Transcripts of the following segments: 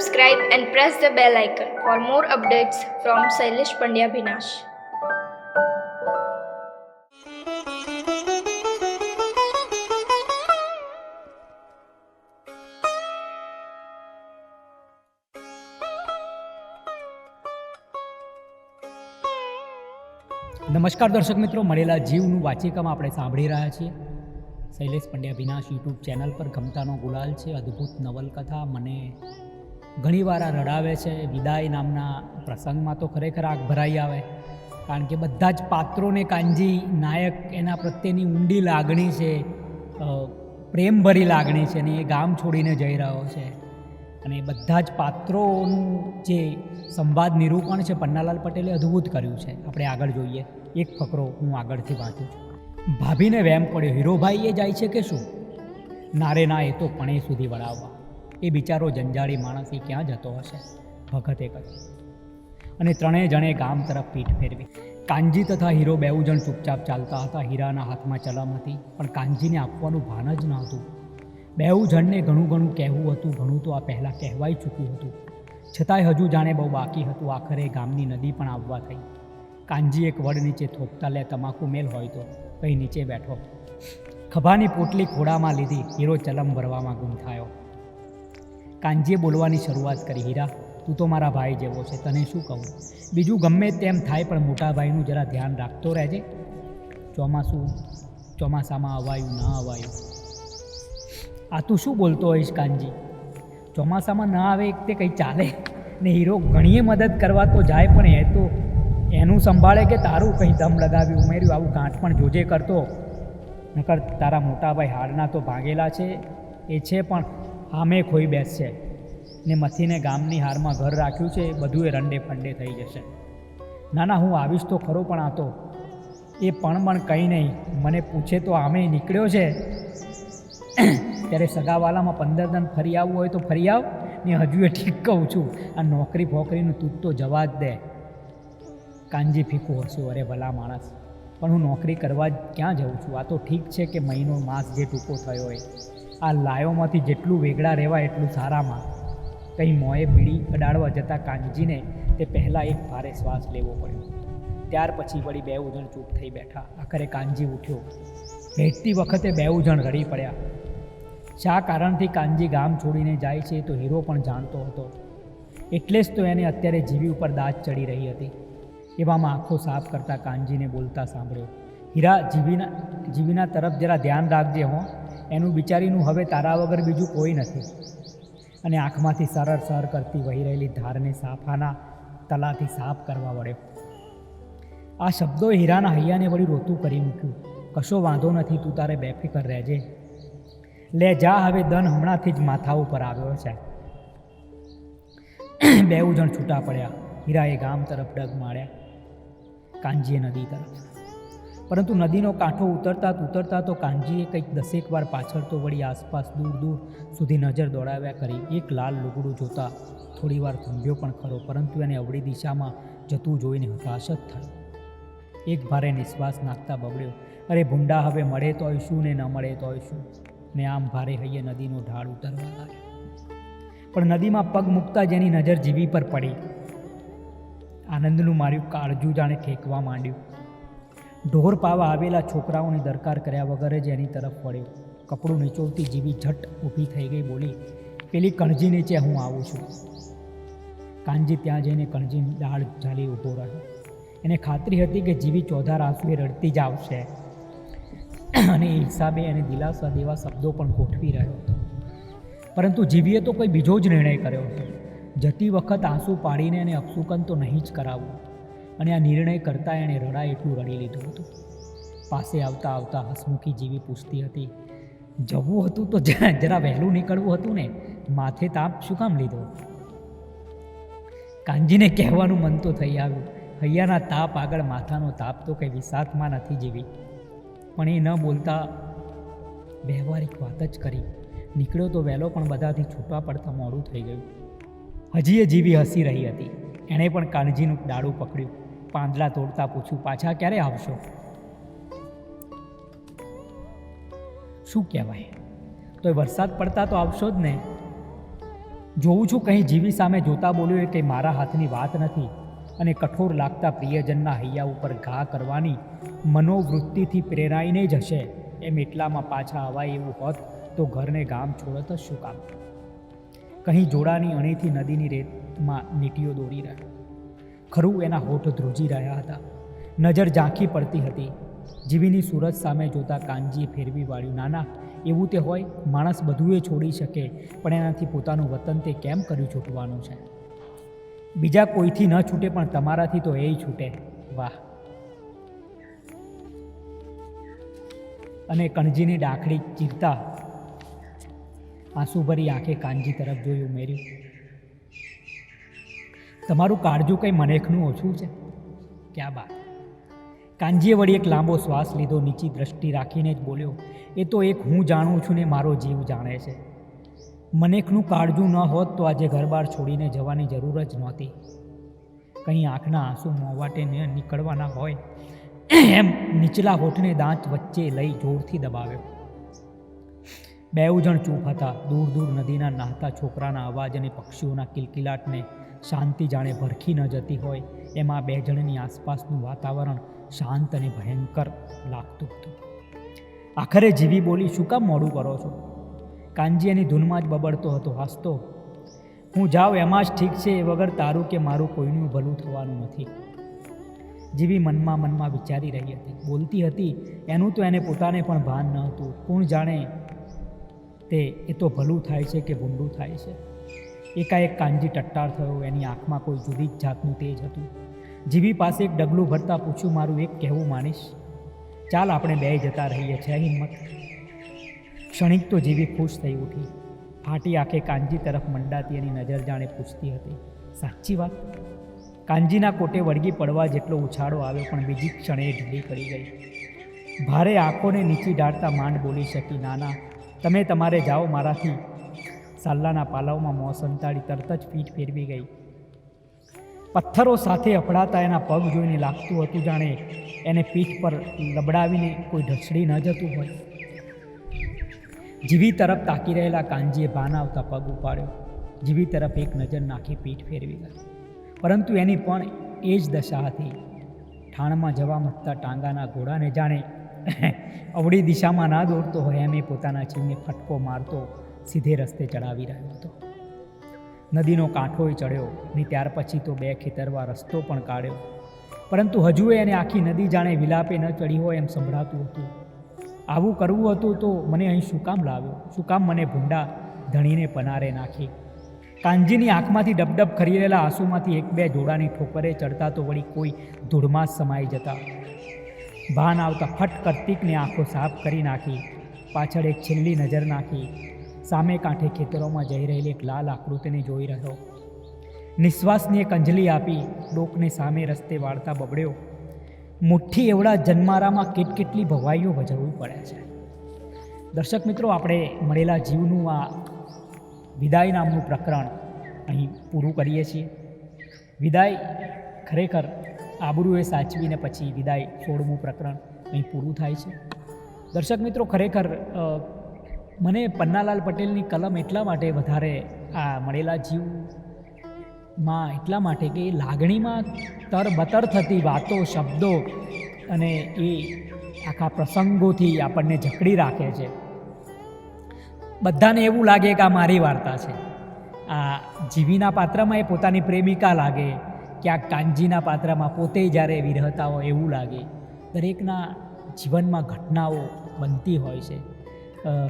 Subscribe and press the bell icon for more updates from Sailesh Pandya Binash. નમસ્કાર દર્શક મિત્રો મળેલા જીવનું વાચિકામાં આપણે સાંભળી રહ્યા છીએ શૈલેષ પંડ્યા વિનાશ યુટ્યુબ ચેનલ પર ગમતાનો ગુલાલ છે અદ્ભુત નવલકથા મને ઘણીવાર આ રડાવે છે. વિદાય નામના પ્રસંગમાં તો ખરેખર આગ ભરાઈ આવે. કારણ કે બધા જ પાત્રોને કાંજી નાયક એના પ્રત્યેની ઊંડી લાગણી છે. પ્રેમભરી લાગણી છે અને એ ગામ છોડીને જઈ રહ્યો છે. અને બધા જ પાત્રોનું જે સંવાદ નિરૂપણ છે પન્નાલાલ પટેલે અદ્ભુત કર્યું છે. આપણે આગળ જોઈએ. એક ફકરો હું આગળથી વાંચું છું. ભાભીને વેમ પડ્યો. હીરોભાઈ એ જાય છે કે શું? નારે ના, એ તો પણે સુધી વળાવવા. એ બિચારો જંજાળી માણસ ક્યાં જતો હશે? ભગતે કહ્યું. અને ત્રણેય જણે ગામ તરફ પીઠ ફેરવી. કાનજી તથા હીરો બેઉ જણ ચૂપચાપ ચાલતા હતા. હીરાના હાથમાં ચલમ હતી, પણ કાનજીને આપવાનું ભાન જ ન હતું બેઉ જણને ઘણું ઘણું કહેવું હતું, ઘણું તો આ પહેલાં કહેવાઈ ચૂક્યું હતું. છતાંય હજુ જાણે બહુ બાકી હતું. આખરે ગામની નદી પણ આવવા થઈ. કાનજી એક વડ નીચે થોપતા, લે, તમાકુ મેલ હોય તો. કંઈ નીચે બેઠો. ખભાની પોટલી ખોડામાં લીધી. હીરો ચલમ ભરવામાં ગુમ થયો. કાનજીએ બોલવાની શરૂઆત કરી, હીરા, તું તો મારા ભાઈ જેવો છે, તને શું કહું? બીજું ગમે તેમ થાય, પણ મોટા ભાઈનું જરા ધ્યાન રાખતો રહેજે. ચોમાસું, ચોમાસામાં અવાયું, ના અવાયું. આ તું શું બોલતો હોઈશ, કાનજી? ચોમાસામાં ના આવે તે કંઈ ચાલે? ને હીરો ઘણીએ મદદ કરવા તો જાય, પણ એ તો એનું સંભાળે કે તારું કંઈ દમ લગાવી ઉમેર્યું, આવું ગાંઠ પણ જોજે કરતો. નકર તારા મોટાભાઈ હાડના તો ભાગેલા છે, એ છે, પણ હામે ખોઈ બેસશે. ને મથીને ગામની હારમાં ઘર રાખ્યું છે, એ બધું એ રંડે ફંડે થઈ જશે. ના ના હું આવીશ તો ખરો પણ આ તો. એ પણ પણ કંઈ નહીં. મને પૂછે તો આમે નીકળ્યો છે. ત્યારે સગાવાલામાં પંદર દન ફરી આવવું હોય તો ફરી આવ, ને હજુ એ ઠીક કહું છું, આ નોકરી ફોકરીનું તું તો જવા જ દે. કાનજી ફીકું હશું, અરે ભલા માણસ. પણ હું નોકરી કરવા જ ક્યાં જઉં છું? આ તો ઠીક છે કે મહિનો, માસ જે ટૂંકો થયો હોય. આ લાયોમાંથી જેટલું વેગળા રહેવાય એટલું સારામાં. કંઈ મોંએ બીડી અડાડવા જતાં કાનજીને તે પહેલાં એક ભારે શ્વાસ લેવો પડ્યો. ત્યાર પછી વળી બે જણ ચૂપ થઈ બેઠા. આખરે કાનજી ઉઠ્યો. ભેટતી વખતે બે જણ રડી પડ્યા. શા કારણથી કાનજી ગામ છોડીને જાય છે તો હીરો પણ જાણતો હતો. એટલે જ તો એને અત્યારે જીવી ઉપર દાંત ચડી રહી હતી. એવામાં આંખો સાફ કરતા કાનજીને બોલતા સાંભળ્યો. હીરા, જીવીના જીવીના તરફ જરા ધ્યાન રાખજે હો. એનું બિચારીનું હવે તારા વગર બીજું કોઈ નથી. અને આંખમાંથી સરળ સર કરતી વહી રહેલી ધારને સાફાના તલાથી સાફ કરવા વળ્યો આ શબ્દો હીરાના હૈયાને વળી રોતું કરી મૂક્યું. કશો વાંધો નથી, તું તારે બેફિકર રહેજે. લે જા, હવે દન હમણાંથી જ માથા ઉપર આવ્યો છે. બેઉ જણ છૂટા પડ્યા. હીરાએ ગામ તરફ ડગ માર્યા. કાંજીએ નદી તરફ. પરંતુ નદીનો કાંઠો ઉતરતા ઉતરતા તો કાનજીએ કંઈક દસેક વાર પાછળ તો વળી આસપાસ દૂર દૂર સુધી નજર દોડાવ્યા કરી. એક લાલ લુગડું જોતા થોડી વાર થંભ્યો પણ ખરો, પરંતુ એને અવળી દિશામાં જતું જોઈને હતાશ જ થયો. એક ભારે નિશ્વાસ નાખતા બબડ્યો અરે ભૂંડા, હવે મળે તોય શું ને ન મળે તોય શું? ને આમ ભારે હૈયે નદીનો ઢાળ ઉતરવા લાગ્યો. પણ નદીમાં પગ મૂકતા જેની નજર જીવી પર પડી. આનંદનું માર્યું કાળજું જાણે ઠેકવા માંડ્યું. ઢોર પાવા આવેલા છોકરાઓની દરકાર કર્યા વગર જ એની તરફ વળ્યો. કપડું નીચોવતી જીવી ઝટ ઊભી થઈ ગઈ, બોલી, પેલી કણજી નીચે હું આવું છું. કાનજી ત્યાં જઈને કણજી દાળ ઝાલી ઊભો રહ્યો. એને ખાતરી હતી કે જીવી ચોધાર આંસુએ રડતી જ આવશે. અને એ હિસાબે એને દિલાસા દેવા શબ્દો પણ ગોઠવી રહ્યો હતો. પરંતુ જીવીએ તો કોઈ બીજો જ નિર્ણય કર્યો હતો. જતી વખત આંસુ પાડીને એને અપસુકન તો નહીં જ કરાવવું. અને આ નિર્ણય કરતાં એણે રડાય એટલું રડી લીધું હતું. પાસે આવતા આવતા હસમુખી જીવી પૂછતી હતી, જવું હતું તો જરા વહેલું નીકળવું હતું ને? માથે તાપ શું કામ લીધો? કાનજીને કહેવાનું મન તો થઈ આવ્યું. હૈયાના તાપ આગળ માથાનો તાપ તો કંઈ વિસાતમાં નથી જીવી. પણ એ ન બોલતા વ્યવહારિક વાત જ કરી. નીકળ્યો તો વહેલો પણ બધાથી છૂટા પડતા મોડું થઈ ગયું. હજી એ જીવી હસી રહી હતી. એણે પણ કાનજીનું ડાળું પકડ્યું. પાંદડા તોડતા પૂછ્યું પાછા ક્યારે આવશો? શું કહેવાય? તો વરસાદ પડતા તો આવશો જ ને. જોઉં છું કંઈ જીવી સામે જોતા બોલ્યો એ કંઈ મારા હાથની વાત નથી અને કઠોર લાગતા પ્રિયજનના હૈયા ઉપર ઘા કરવાની મનોવૃત્તિથી પ્રેરાઈને જ હશે. એમ એટલામાં પાછા અવાય એવું હોત તો ઘરને ગામ છોડત જ શું કામ? કહી જોડાની અણીથી નદીની રેતમાં નીટીઓ દોરી રહ્યા ખરું એના હોઠ ધ્રુજી રહ્યા હતા. નજર ઝાંખી પડતી હતી. જીવીની સુરત સામે જોતા કાનજી ફેરવી વાળ્યું, નાના, એવું તે હોય, માણસ બધું એ છોડી શકે, પણ એનાથી પોતાનું વતન તે કેમ કર્યું છૂટવાનું છે? બીજા કોઈથી ન છૂટે, પણ તમારાથી તો એ છૂટે. વાહ. અને કણજીની ડાખડી ચીરતા આંસુભરી આંખે કાનજી તરફ જોઈ ઉમેર્યું તમારું કાળજું કંઈ મનેખનું ઓછું છે? ક્યાં બાત? કાંજીએ વળી એક લાંબો શ્વાસ લીધો, નીચી દ્રષ્ટિ રાખીને જ બોલ્યો, એ તો એક હું જાણું છું ને મારો જીવ જાણે છે. મનેખનું કાળજું ન હોત તો આજે ઘરબાર છોડીને જવાની જરૂર જ નહોતી. કંઈ આંખના આંસુ મોવાટે નીકળવાના હોય, એમ નીચલા હોઠને દાંત વચ્ચે લઈ જોરથી દબાવ્યો. બેઉ જણ ચૂપ હતા. દૂર દૂર નદીના નાહતા છોકરાના અવાજ અને પક્ષીઓના કિલકિલાટને શાંતિ જાણે ભરખી ન જતી હોય. એમાં બે જણની આસપાસનું વાતાવરણ શાંત અને ભયંકર લાગતું હતું. આખરે જીવી બોલી, શું કામ મોડું કરો છો? કાનજી એની ધૂનમાં જ બબડતો હતો, હસતો. હું જાઉં એમાં જ ઠીક છે, એ વગર તારું કે મારું કોઈનું ભલું થવાનું નથી. જીવી મનમાં મનમાં વિચારી રહી હતી. બોલતી હતી, એનું તો એને પોતાને પણ ભાન ન હતું. કોણ જાણે તે, એ તો ભલું થાય છે કે ભૂંડું થાય છે? એકાએક કાનજી ટટ્ટાર થયો, એની આંખમાં કોઈ જુદી જ જાતનું તેજ હતું. જીવી પાસે એક ડગલું ભરતા પૂછ્યું, મારું એક કહેવું માનીશ? ચાલ આપણે બે જતા રહીએ છે હિંમત. ક્ષણિક તો જીવી ખુશ થઈ ઉઠી. ફાટી આંખે કાનજી તરફ મંડાતી એની નજર જાણે પૂછતી હતી, સાચી વાત? કાનજીના કોટે વળગી પડવા જેટલો ઉછાળો આવ્યો, પણ બીજી ક્ષણે ઢીલી પડી ગઈ. ભારે આંખોને નીચી ડાળતા માંડ બોલી શકી, નાના, તમે તમારે જાઓ મારાથી. સાલ્લાના પાલાવમાં મોં સંતાડી તરત જ પીઠ ફેરવી ગઈ. પથ્થરો સાથે અફડાતા એના પગ જોઈને લાગતું હતું જાણે એને પીઠ પર લબડાવીને કોઈ ઢસડી ન જતું હોય. જીવી તરફ તાકી રહેલા કાંજીએ ભાન આવતા પગ ઉપાડ્યો. જીવી તરફ એક નજર નાખી પીઠ ફેરવી ગઈ. પરંતુ એની પણ એ જ દશા હતી. ઠાણમાં જવા મથતા ટાંગાના ઘોડાને જાણે અવળી દિશામાં ના દોડતો હોય એમ એ પોતાના જીવને ફટકો મારતો સીધે રસ્તે ચડાવી રહ્યો હતો. નદીનો કાંઠોય ચડ્યો ને ત્યાર પછી તો બે ખેતરવા રસ્તો પણ કાઢ્યો. પરંતુ હજુ એને આખી નદી જાણે વિલાપે ન ચડી હોય એમ સંભળાતું હતું. આવું કરવું હતું તો મને અહીં શું કામ લાવ્યો? શું કામ મને ભૂંડા ધણીને પનારે નાખી? કાનજીની આંખમાંથી ડબડબ ખરી રહેલા આંસુમાંથી એક બે જોડાની ઠોકરે ચડતા તો વળી કોઈ ધૂળમાં સમાઈ જતા. ભાન આવતા ફટ કરતીકની આંખો સાફ કરી નાખી. પાછળ એક છેલ્લી નજર નાખી. સામે કાંઠે ખેતરોમાં જઈ રહેલી એક લાલ આકૃતિને જોઈ રહ્યો. નિશ્વાસની એક અંજલી આપી ડોકને સામે રસ્તે વાળતા બબડ્યો. મુઠ્ઠી એવડા જન્મારામાં કેટકેટલી ભવાઈઓ ભજવવી પડે છે. દર્શક મિત્રો, આપણે મળેલા જીવનું આ વિદાય નામનું પ્રકરણ અહીં પૂરું કરીએ છીએ. વિદાય ખરેખર આબરૂએ સાચવીને પછી વિદાય સોળમું પ્રકરણ અહીં પૂરું થાય છે. દર્શક મિત્રો, ખરેખર મને પન્નાલાલ પટેલની કલમ એટલા માટે વધારે, આ, મળેલા જીવમાં એટલા માટે કે એ લાગણીમાં તરબતર થતી વાતો, શબ્દો અને એ આખા પ્રસંગોથી આપણને જકડી રાખે છે. બધાને એવું લાગે કે આ મારી વાર્તા છે. આ જીવીના પાત્રમાં એ પોતાની પ્રેમિકા લાગે કે આ કાનજીના પાત્રમાં પોતે જ્યારે વિરહતા હોય એવું લાગે. દરેકના જીવનમાં ઘટનાઓ બનતી હોય છે.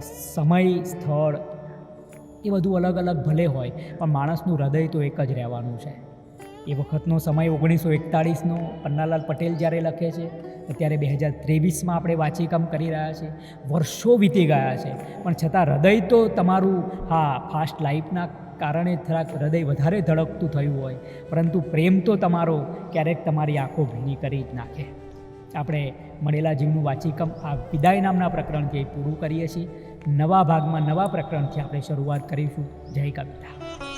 સમય, સ્થળ, એ બધું અલગ અલગ ભલે હોય, પણ માણસનું હૃદય તો એક જ રહેવાનું છે. એ વખતનો સમય ઓગણીસો એકતાળીસનો, પન્નાલાલ પટેલ જ્યારે લખે છે, અત્યારે બે હજાર ત્રેવીસમાં આપણે વાંચીકામ કરી રહ્યા છીએ. વર્ષો વીતી ગયા છે, પણ છતાં હૃદય તો તમારું, હા, ફાસ્ટ લાઈફના કારણે થોડાક હૃદય વધારે ધડકતું થયું હોય, પરંતુ પ્રેમ તો તમારો ક્યારેક તમારી આંખો ભીની કરી જ નાખે. આપણે મળેલા જીવનું વાંચીકમ આ વિદાય નામના પ્રકરણથી પૂરું કરીએ છીએ. નવા ભાગમાં નવા પ્રકરણથી આપણે શરૂઆત કરીશું. જય કવિતા.